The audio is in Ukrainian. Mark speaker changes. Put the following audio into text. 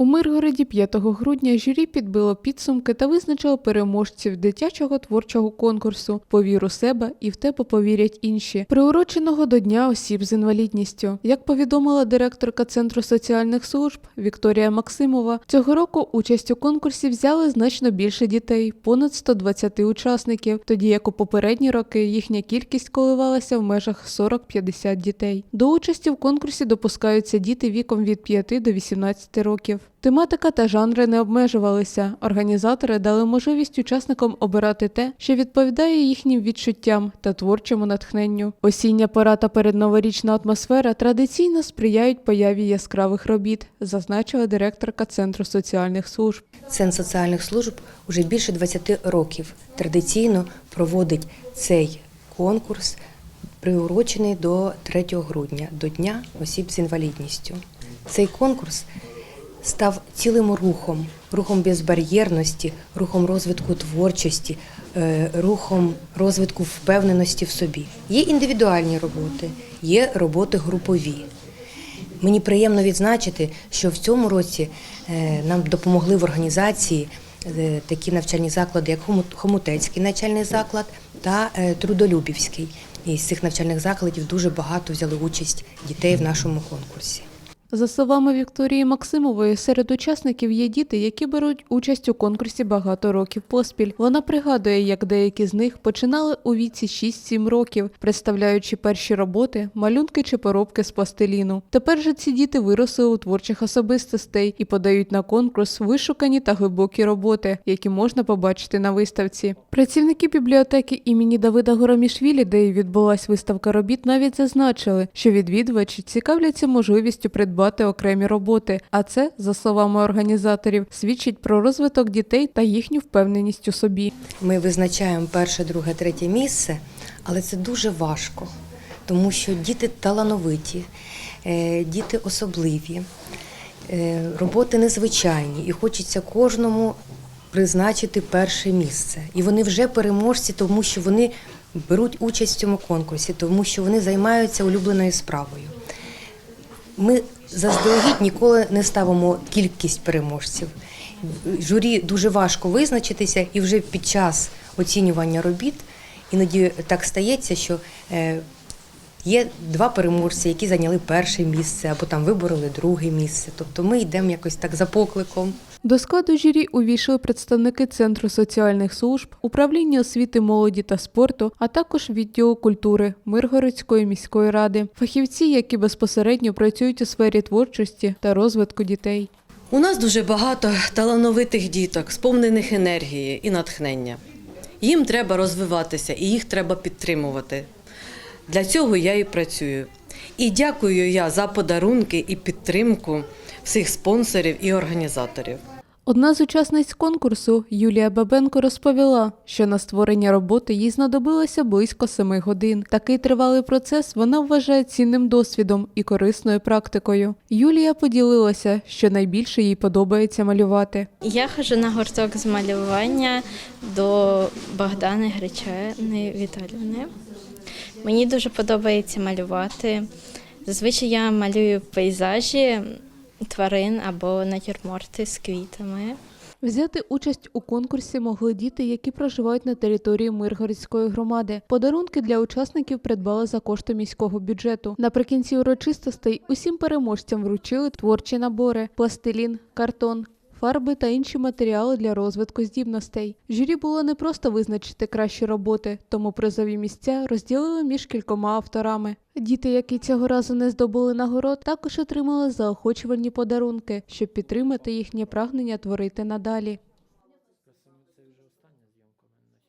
Speaker 1: У Миргороді 5 грудня журі підбило підсумки та визначило переможців дитячого творчого конкурсу Повір у себе і в тебе повірять інші, приуроченого до Дня осіб з інвалідністю. Як повідомила директорка Центру соціальних служб Вікторія Максимова, цього року участь у конкурсі взяли значно більше дітей понад 120 учасників, тоді як у попередні роки їхня кількість коливалася в межах 40-50 дітей. До участі в конкурсі допускаються діти віком від 5 до 18 років. Тематика та жанри не обмежувалися. Організатори дали можливість учасникам обирати те, що відповідає їхнім відчуттям та творчому натхненню. Осіння пора та передноворічна атмосфера традиційно сприяють появі яскравих робіт, зазначила директорка Центру соціальних служб.
Speaker 2: Центр соціальних служб уже більше 20 років традиційно проводить цей конкурс, приурочений до 3 грудня, до Дня осіб з інвалідністю. Цей конкурс став цілим рухом, рухом безбар'єрності, рухом розвитку творчості, е, рухом розвитку впевненості в собі. Є індивідуальні роботи, є роботи групові. Мені приємно відзначити, що в цьому році е, нам допомогли в організації е, такі навчальні заклади, як Хомутецький навчальний заклад та Трудолюбівський. І з цих навчальних закладів дуже багато взяли участь дітей в нашому конкурсі.
Speaker 1: За словами Вікторії Максимової, серед учасників є діти, які беруть участь у конкурсі багато років поспіль. Вона пригадує, як деякі з них починали у віці 6-7 років, представляючи перші роботи, малюнки чи поробки з пластиліну. Тепер же ці діти виросли у творчих особистостей і подають на конкурс вишукані та глибокі роботи, які можна побачити на виставці. Працівники бібліотеки імені Давида Горомішвілі, де і відбулась виставка робіт, навіть зазначили, що відвідувачі цікавляться можливістю придбати окремі роботи. А це, за словами організаторів, свідчить про розвиток дітей та їхню впевненість у собі.
Speaker 2: Ми визначаємо перше, друге, третє місце, але це дуже важко, тому що діти талановиті, е, діти особливі, е, роботи незвичайні, і хочеться кожному призначити перше місце. І вони вже переможці, тому що вони беруть участь в цьому конкурсі, тому що вони займаються улюбленою справою. Ми заздалегідь ніколи не ставимо кількість переможців. Журі дуже важко визначитися, і вже під час оцінювання робіт іноді так стається, що е, є два переможці, які зайняли перше місце або там вибороли друге місце. Тобто ми йдемо якось так за покликом.
Speaker 1: До складу журі увійшли представники Центру соціальних служб, управління освіти, молоді та спорту, а також відділу культури Миргородської міської ради, фахівці, які безпосередньо працюють у сфері творчості та розвитку дітей.
Speaker 3: У нас дуже багато талановитих діток, сповнених енергії і натхнення. Їм треба розвиватися і їх треба підтримувати. Для цього я і працюю. І дякую я за подарунки і підтримку всіх спонсорів і організаторів.
Speaker 1: Одна з учасниць конкурсу Юлія Бабенко розповіла, що на створення роботи їй знадобилося близько семи годин. Такий тривалий процес вона вважає цінним досвідом і корисною практикою. Юлія поділилася, що найбільше їй подобається малювати.
Speaker 4: Я ходжу на гурток з малювання до Богдани Гречани Віталівни. Мені дуже подобається малювати. Зазвичай я малюю пейзажі тварин або натюрморти з квітами.
Speaker 1: Взяти участь у конкурсі могли діти, які проживають на території Миргородської громади. Подарунки для учасників придбали за кошти міського бюджету. Наприкінці урочистостей усім переможцям вручили творчі набори: пластилін, картон. Фарби та інші матеріали для розвитку здібностей. Журі було не просто визначити кращі роботи, тому призові місця розділили між кількома авторами. Діти, які цього разу не здобули нагород, також отримали заохочувальні подарунки, щоб підтримати їхнє прагнення творити надалі.